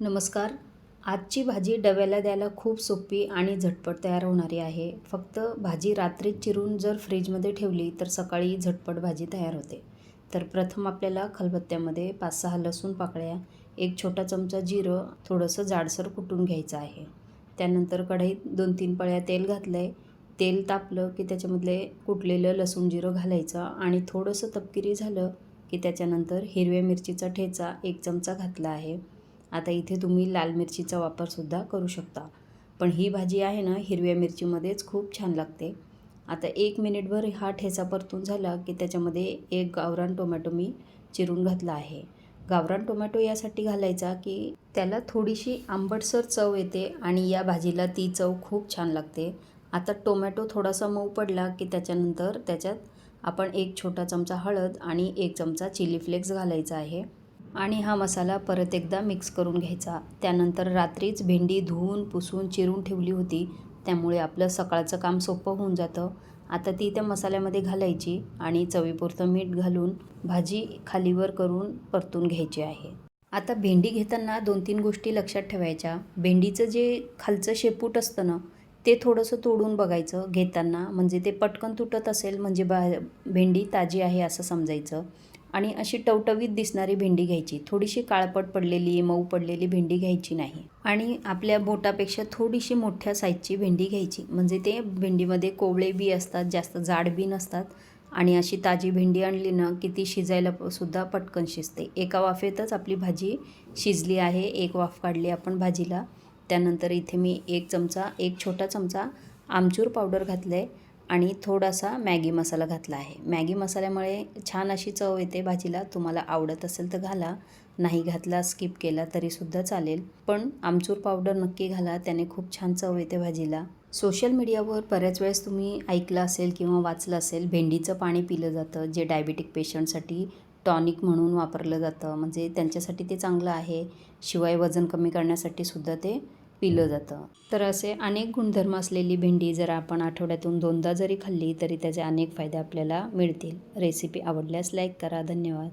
नमस्कार. आजची भाजी डब्याला द्यायला खूप सोपी आणि झटपट तयार होणारी आहे. फक्त भाजी रात्रीत चिरून जर फ्रीजमध्ये ठेवली तर सकाळी झटपट भाजी तयार होते. तर प्रथम आपल्याला खलबत्त्यामध्ये पाच सहा लसूण पाकळ्या एक छोटा चमचा जिरं थोडंसं जाडसर कुटून घ्यायचं आहे. त्यानंतर कढईत दोन तीन पळ्या तेल घातलं आहे तेल तापलं की त्याच्यामधले कुटलेलं लसूण जिरं घालायचं आणि थोडंसं तपकिरी झालं की त्याच्यानंतर हिरव्या मिरचीचा ठेचा एक चमचा घातला आहे. आता इथे तुम्ही लाल मिरचीचा वापरसुद्धा करू शकता. पण ही भाजी आहे ना हिरव्या मिरचीमध्येच खूप छान लागते. आता एक मिनिटभर हा ठेचा परतून झाला की त्याच्यामध्ये एक गावरान टोमॅटो मी चिरून घातला आहे. गावरान टोमॅटो यासाठी घालायचा की त्याला थोडीशी आंबटसर चव येते आणि या भाजीला ती चव खूप छान लागते. आता टोमॅटो थोडासा मऊ पडला की त्याच्यानंतर त्याच्यात आपण एक छोटा चमचा हळद आणि एक चमचा चिली फ्लेक्स घालायचा आहे. आणि हा मसाला परत एकदा मिक्स करून घ्यायचा. त्यानंतर रात्रीच भेंडी धुवून पुसून चिरून ठेवली होती. त्यामुळे आपलं सकाळचं काम सोपं होऊन जातं. आता ती त्या मसाल्यामध्ये घालायची आणि चवीपुरतं मीठ घालून भाजी खालीवर करून परतून घ्यायची आहे. आता भेंडी घेताना दोन तीन गोष्टी लक्षात ठेवायच्या. भेंडीचं जे खालचं शेपूट असतं ना ते थोडंसं तोडून बघायचं. घेताना म्हणजे ते पटकन तुटत असेल म्हणजे बा भेंडी ताजी आहे असं समजायचं. आणि अशी टवटवीत दिसणारी भेंडी घ्यायची. थोडीशी काळपट पडलेली मऊ पडलेली भेंडी घ्यायची नाही. आणि आपल्या बोटापेक्षा थोडीशी मोठ्या साईजची भेंडी घ्यायची. म्हणजे ते भेंडीमध्ये कोवळे बी असतात जास्त जाड बी नसतात. आणि अशी ताजी भेंडी आणली ना की ती शिजायला प- सुद्धा पटकन शिजते. एका वाफेतच आपली भाजी शिजली आहे. एक वाफ काढली आपण भाजीला. त्यानंतर इथे मी एक चमचा एक छोटा चमचा आमचूर पावडर घातलं आहे आणि थोडासा मॅगी मसाला घातला आहे. मॅगी मसाल्यामुळे छान अशी चव येते भाजीला. तुम्हाला आवडत असेल तर घाला. नाही घातला स्किप केला तरीसुद्धा चालेल. पण आमचूर पावडर नक्की घाला. त्याने खूप छान चव येते भाजीला. सोशल मीडियावर बऱ्याच वेळेस तुम्ही ऐकलं असेल किंवा वाचलं असेल भेंडीचं पाणी पिलं जातं जे डायबेटिक पेशंटसाठी टॉनिक म्हणून वापरलं जातं. म्हणजे त्यांच्यासाठी ते चांगलं आहे. शिवाय वजन कमी करण्यासाठी सुद्धा ते पिलं जातं. तर असे अनेक गुणधर्म असलेली भेंडी जर आपण आठवड्यातून दोनदा जरी खाल्ली तरी त्याचे अनेक फायदे आपल्याला मिळतील. रेसिपी आवडल्यास लाईक करा. धन्यवाद.